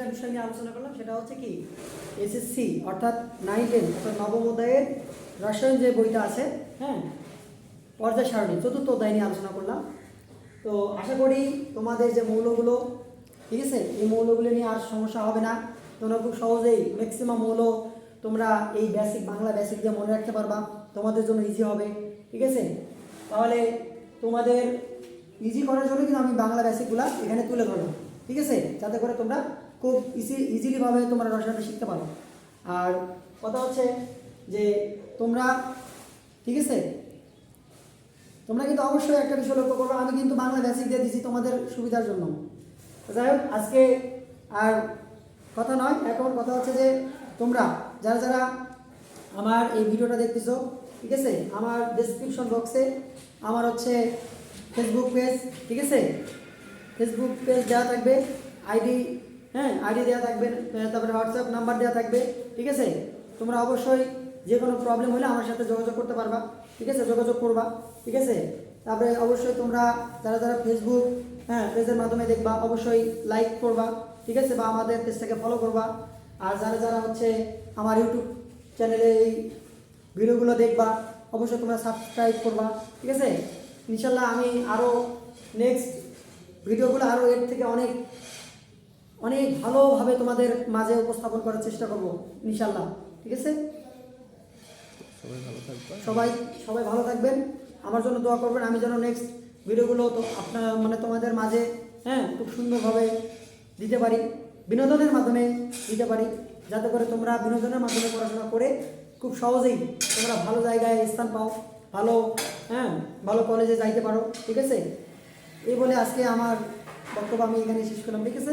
যেটা বিষয় নিয়ে আলোচনা করলাম, সেটা হচ্ছে কি এসএসসি অর্থাৎ নাইন টেন অর্থাৎ নবম রসায়ন যে বইটা আছে হ্যাঁ পর্যায় সারণী, চতুর্থ অধ্যায় নিয়ে আলোচনা করলাম। তো আশা করি তোমাদের যে মৌলগুলো, ঠিক আছে, এই মৌলগুলো নিয়ে আর সমস্যা হবে না। তোমরা খুব সহজেই ম্যাক্সিমাম মৌল তোমরা এই বেসিক বাংলা বেসিক দিয়ে মনে রাখতে পারবা, তোমাদের জন্য ইজি হবে, ঠিক আছে? তাহলে তোমাদের ইজি করার জন্য কিন্তু আমি বাংলা বেসিকগুলো এখানে তুলে ধরলাম, ঠিক আছে? যাতে করে তোমরা খুব ইজি ইজিলিভাবে তোমরা রসায়নটা শিখতে পারো। আর কথা হচ্ছে যে তোমরা, ঠিক আছে? তোমরা কিন্তু অবশ্যই একটা বিষয় লক্ষ্য করবে, আমি কিন্তু বাংলা বেসিক দিয়ে দিচ্ছি তোমাদের সুবিধার জন্য। যাই হোক, আজকে আর কথা নয়, এখন কথা হচ্ছে যে তোমরা, যারা যারা আমার এই ভিডিওটা দেখতেছো, ঠিক আছে? আমার ডেসক্রিপশন বক্সে আমার হচ্ছে ফেসবুক পেজ ঠিক আছে? ফেসবুক পেজ দেওয়া থাকবে আইডি হ্যাঁ আইডি দেওয়া থাকবে তারপরে হোয়াটসঅ্যাপ নাম্বার দেওয়া থাকবে, ঠিক আছে? তোমরা অবশ্যই যে কোনো প্রবলেম হলে আমার সাথে যোগাযোগ করতে পারবা, ঠিক আছে? যোগাযোগ করবা, ঠিক আছে? তারপরে অবশ্যই তোমরা যারা যারা ফেসবুক হ্যাঁ পেজের মাধ্যমে দেখবা, অবশ্যই লাইক করবা, ঠিক আছে? বা আমাদের পেজটাকে ফলো করবা। আর যারা যারা হচ্ছে আমার ইউটিউব চ্যানেলে এই ভিডিওগুলো দেখবা, অবশ্যই তোমরা সাবস্ক্রাইব করবা, ঠিক আছে? ইনশাল্লাহ আমি আরও নেক্সট ভিডিওগুলো আরও এর থেকে অনেক অনেক ভালোভাবে তোমাদের মাঝে উপস্থাপন করার চেষ্টা করব ইনশাল্লাহ ঠিক আছে? সবাই সবাই ভালো থাকবেন। আমার জন্য দোয়া করবেন। আমি যেন নেক্সট ভিডিওগুলো তো আপনার মানে তোমাদের মাঝে হ্যাঁ খুব সুন্দরভাবে দিতে পারি, বিনোদনের মাধ্যমে দিতে পারি, যাতে করে তোমরা বিনোদনের মাধ্যমে পড়াশোনা করে খুব সহজেই তোমরা ভালো জায়গায় স্থান পাও, ভালো হ্যাঁ ভালো কলেজে যাইতে পারো। ঠিক আছে? এই বলে আজকে আমার বক্তব্য আমি এখানে শেষ করলাম। ঠিক আছে?